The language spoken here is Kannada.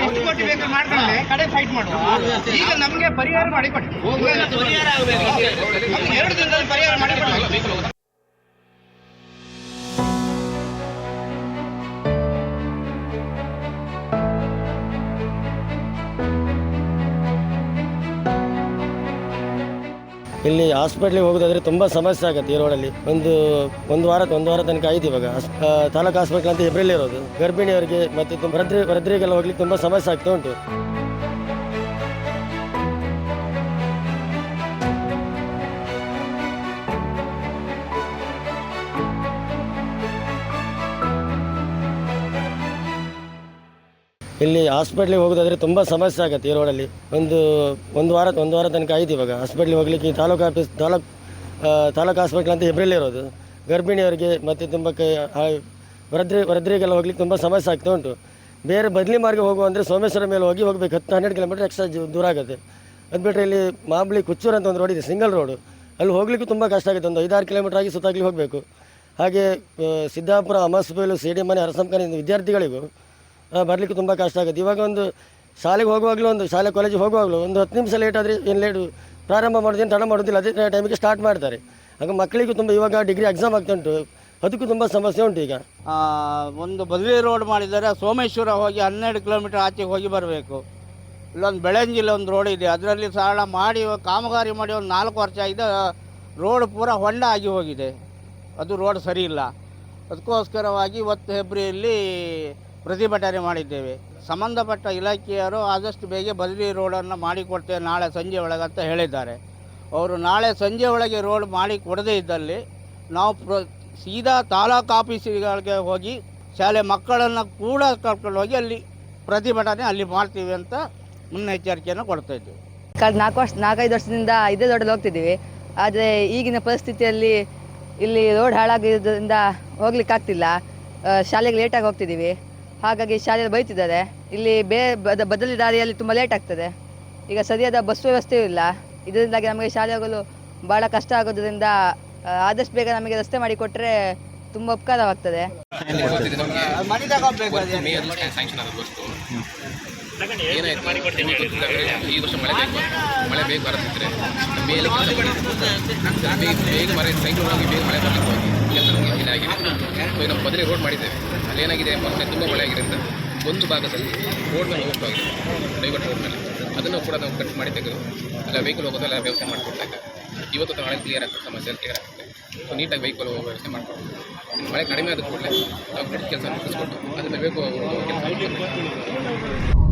ಎಷ್ಟು ಕೋಟಿ ಬೇಕು ಮಾಡ್ಕೊಂಡೆ ಕಡೆ ಫೈಟ್ ಮಾಡುವ. ಈಗ ನಮಗೆ ಪರಿಹಾರ ಮಾಡಿಕೊಡಿ ಎರಡು ದಿನದಲ್ಲಿ ಪರಿಹಾರ ಮಾಡಿಕೊಡಿ ಇಲ್ಲಿ ಹಾಸ್ಪಿಟ್ಲಿಗೆ ಹೋಗೋದಾದ್ರೆ ತುಂಬ ಸಮಸ್ಯೆ ಆಗುತ್ತೆ ಈ ರೋಡಲ್ಲಿ ಒಂದು ಒಂದು ವಾರ ಒಂದು ವಾರ ತನಕ ಆಯ್ತು ಇವಾಗ. ತಾಲೂಕು ಹಾಸ್ಪಿಟ್ಲ್ ಅಂತ ಇರೋದು. ಗರ್ಭಿಣಿಯವರಿಗೆ ಮತ್ತು ವೃದ್ಧರಿಗೆಲ್ಲ ಹೋಗ್ಲಿಕ್ಕೆ ತುಂಬ ಸಮಸ್ಯೆ ಆಗ್ತಾ ಉಂಟು. ಇಲ್ಲಿ ಹಾಸ್ಪಿಟ್ಲಿಗೆ ಹೋಗೋದಾದ್ರೆ ತುಂಬ ಸಮಸ್ಯೆ ಆಗುತ್ತೆ ಈ ರೋಡಲ್ಲಿ ಒಂದು ಒಂದು ವಾರ ಒಂದು ವಾರ ತನಕ ಆಯ್ತು ಇವಾಗ. ಹಾಸ್ಪಿಟ್ಲಿಗೆ ಹೋಗ್ಲಿಕ್ಕೆ ತಾಲೂಕು ಆಫೀಸ್ ತಾಲೂಕು ತಾಲೂಕು ಹಾಸ್ಪಿಟ್ಲ್ ಅಂತ ಹೆಬ್ರಿಲ್ ಇರೋದು. ಗರ್ಭಿಣಿಯವರಿಗೆ ಮತ್ತು ತುಂಬ ಕೈ ವೃದ್ಧಿ ವೃದ್ಧರಿಗೆಲ್ಲ ಹೋಗ್ಲಿಕ್ಕೆ ತುಂಬ ಸಮಸ್ಯೆ ಆಗ್ತಾ ಉಂಟು. ಬೇರೆ ಬದಲಿ ಮಾರ್ಗ ಹೋಗುವ ಅಂದರೆ ಸೋಮೇಶ್ವರ ಮೇಲೆ ಹೋಗಿ ಹೋಗ್ಬೇಕು. ಹತ್ತು, ಹನ್ನೆರಡು ಕಿಲೋಮೀಟರ್ ಎಕ್ಸ್ಟ್ರಾ ದೂರ ಆಗುತ್ತೆ. ಅದು ಬಿಟ್ಟರೆ ಇಲ್ಲಿ ಮಾಬಳಿ ಕುಚ್ಚೂರು ಅಂತ ಒಂದು ರೋಡ್ ಇದೆ ಸಿಂಗಲ್ ರೋಡು ಅಲ್ಲಿ ಹೋಗ್ಲಿಕ್ಕೆ ತುಂಬ ಕಷ್ಟ ಆಗುತ್ತೆ. ಒಂದು ಐದಾರು ಕಿಲೋಮೀಟರ್ ಆಗಿ ಸುತ್ತಾಗಲಿ ಹೋಗಬೇಕು. ಹಾಗೆ ಸಿದ್ದಾಪುರ ಸಿದ್ದಾಪುರ ಸಿ ಡಿ ಮನೆ ಅರಸಂಕನ ವಿದ್ಯಾರ್ಥಿಗಳಿಗೂ ಬರ್ಲಿಕ್ಕೆ ತುಂಬ ಕಷ್ಟ ಆಗುತ್ತೆ. ಇವಾಗ ಒಂದು ಶಾಲೆಗೆ ಹೋಗುವಾಗಲೂ ಒಂದು ಶಾಲೆ ಕಾಲೇಜಿಗೆ ಹೋಗುವಾಗಲೂ ಒಂದು ಹತ್ತು ನಿಮಿಷ ಲೇಟ್ ಆದರೆ ಏನು ಲೇಟು ಪ್ರಾರಂಭ ಮಾಡೋದೇನು ತಡ ಮಾಡೋದಿಲ್ಲ ಅದೇ ಟೈಮಿಗೆ ಸ್ಟಾರ್ಟ್ ಮಾಡ್ತಾರೆ. ಆಗ ಮಕ್ಕಳಿಗೂ ತುಂಬ ಇವಾಗ ಡಿಗ್ರಿ ಎಕ್ಸಾಮ್ ಆಗ್ತಾ ಉಂಟು. ಅದಕ್ಕೂ ತುಂಬ ಸಮಸ್ಯೆ ಉಂಟು ಈಗ. ಒಂದು ಬದಲಿ ರೋಡ್ ಮಾಡಿದ್ದಾರೆ ಸೋಮೇಶ್ವರ ಹೋಗಿ ಹನ್ನೆರಡು ಕಿಲೋಮೀಟರ್ ಆಚೆಗೆ ಹೋಗಿ ಬರಬೇಕು. ಇಲ್ಲೊಂದು ಬೆಳೆಂಜಿಲ್ಲ ಒಂದು ರೋಡ್ ಇದೆ. ಅದರಲ್ಲಿ ಸಾಲ ಮಾಡಿ, ಕಾಮಗಾರಿ ಮಾಡಿ ಒಂದು ನಾಲ್ಕು ವರ್ಷ ಆಗಿದೆ ರೋಡ್ ಪೂರ ಹೊಂಡ ಆಗಿ ಹೋಗಿದೆ. ಅದು ರೋಡ್ ಸರಿ ಇಲ್ಲ. ಅದಕ್ಕೋಸ್ಕರವಾಗಿ ಇವತ್ತು ಹೆಬ್ರಿಯಲ್ಲಿ ಪ್ರತಿಭಟನೆ ಮಾಡಿದ್ದೇವೆ. ಸಂಬಂಧಪಟ್ಟ ಇಲಾಖೆಯವರು ಆದಷ್ಟು ಬೇಗ ಬದಲಿ ರೋಡನ್ನು ಮಾಡಿಕೊಡ್ತೇವೆ ನಾಳೆ ಸಂಜೆ ಒಳಗೆ ಅಂತ ಹೇಳಿದ್ದಾರೆ. ಅವರು ನಾಳೆ ಸಂಜೆ ಒಳಗೆ ರೋಡ್ ಮಾಡಿ ಕೊಡದೇ ಇದ್ದಲ್ಲಿ ನಾವು ಪ್ರ ಸೀದಾ ತಾಲೂಕು ಆಫೀಸ್ಗಳಿಗೆ ಹೋಗಿ ಶಾಲೆ ಮಕ್ಕಳನ್ನು ಕೂಡ ಕರ್ಕೊಂಡು ಹೋಗಿ ಅಲ್ಲಿ ಪ್ರತಿಭಟನೆ ಅಲ್ಲಿ ಮಾಡ್ತೀವಿ ಅಂತ ಮುನ್ನೆಚ್ಚರಿಕೆಯನ್ನು ಕೊಡ್ತಾ ಇದ್ದೀವಿ. ಕಳೆದ ನಾಲ್ಕು ವರ್ಷ, ನಾಲ್ಕೈದು ವರ್ಷದಿಂದ ಇದೇ ರೋಡಲ್ಲಿ ಹೋಗ್ತಿದ್ದೀವಿ. ಆದರೆ ಈಗಿನ ಪರಿಸ್ಥಿತಿಯಲ್ಲಿ ಇಲ್ಲಿ ರೋಡ್ ಹಾಳಾಗಿದ್ದರಿಂದ ಹೋಗ್ಲಿಕ್ಕೆ ಆಗ್ತಿಲ್ಲ ಶಾಲೆಗೆ ಲೇಟಾಗಿ ಹೋಗ್ತಿದ್ದೀವಿ. ಹಾಗಾಗಿ ಶಾಲೆಯಲ್ಲಿ ಬೈತಿದ್ದಾರೆ. ಇಲ್ಲಿ ಬೇ ಬದ ಬದಲಿ ದಾರಿಯಲ್ಲಿ ತುಂಬ ಲೇಟ್ ಆಗ್ತದೆ. ಈಗ ಸರಿಯಾದ ಬಸ್ ವ್ಯವಸ್ಥೆ ಇಲ್ಲ. ಇದರಿಂದಾಗಿ ನಮಗೆ ಶಾಲೆ ಹೋಗಲು ಭಾಳ ಕಷ್ಟ ಆಗೋದ್ರಿಂದ ಆದಷ್ಟು ಬೇಗ ನಮಗೆ ರಸ್ತೆ ಮಾಡಿಕೊಟ್ರೆ ತುಂಬ ಉಪಕಾರವಾಗ್ತದೆ. ಏನಾಯ್ತು? ಈ ವರ್ಷ ಮಳೆ ಬೇಕು. ಮಳೆ ಬೇಗ ಬರುತ್ತಿದ್ರೆ ಕೆಲಸ ಬೇಗ ಬೇಗ ಮಳೆ ಸೈಕ್ಲೋನ್ ಆಗಿ ಬೇಗ ಮಳೆ ಬರಲಿಕ್ಕೆ ಹೋಗಿ. ಕೆಲಸ ಸೊ ಈಗ ನಾವು ಬದಲಿ ರೋಡ್ ಮಾಡಿದ್ದೇವೆ. ಅಲ್ಲಿ ಏನಾಗಿದೆ ಮೊನ್ನೆ ತುಂಬ ಮಳೆ ಆಗಿದ್ದರಿಂದ ಒಂದು ಭಾಗದಲ್ಲಿ ರೋಡ್ ಮೇಲೆ ಪ್ರೈವೇಟ್ ರೋಡ್ ಮೇಲೆ. ಅದನ್ನು ಕೂಡ ನಾವು ಕಟ್ ಮಾಡಿ ತೆಗೆದು ಅಲ್ಲ ವೆಹಿಕಲ್ ಹೋಗೋದೆಲ್ಲ ವ್ಯವಸ್ಥೆ ಮಾಡಿಕೊಡ್ತಾ ಇದ್ದೇವೆ ಇವತ್ತು ನಾಳೆ ಕ್ಲಿಯರ್ ಆಗ್ತದೆ ಸಮಸ್ಯೆ ಕ್ಲಿಯರ್ ಆಗುತ್ತೆ ಸೊ ನೀಟಾಗಿ ವೆಹಿಕಲ್ ಹೋಗೋ ವ್ಯವಸ್ಥೆ ಮಾಡ್ಕೊಂಡು ಇನ್ನು ಮಳೆ ಕಡಿಮೆ ಆದ ಕೂಡಲೇ ನಾವು ಕೆಲಸ ಮುಗಿಸ್ಕೊಂಡು ಅದನ್ನು ಬೇಕು ಕೆಲಸ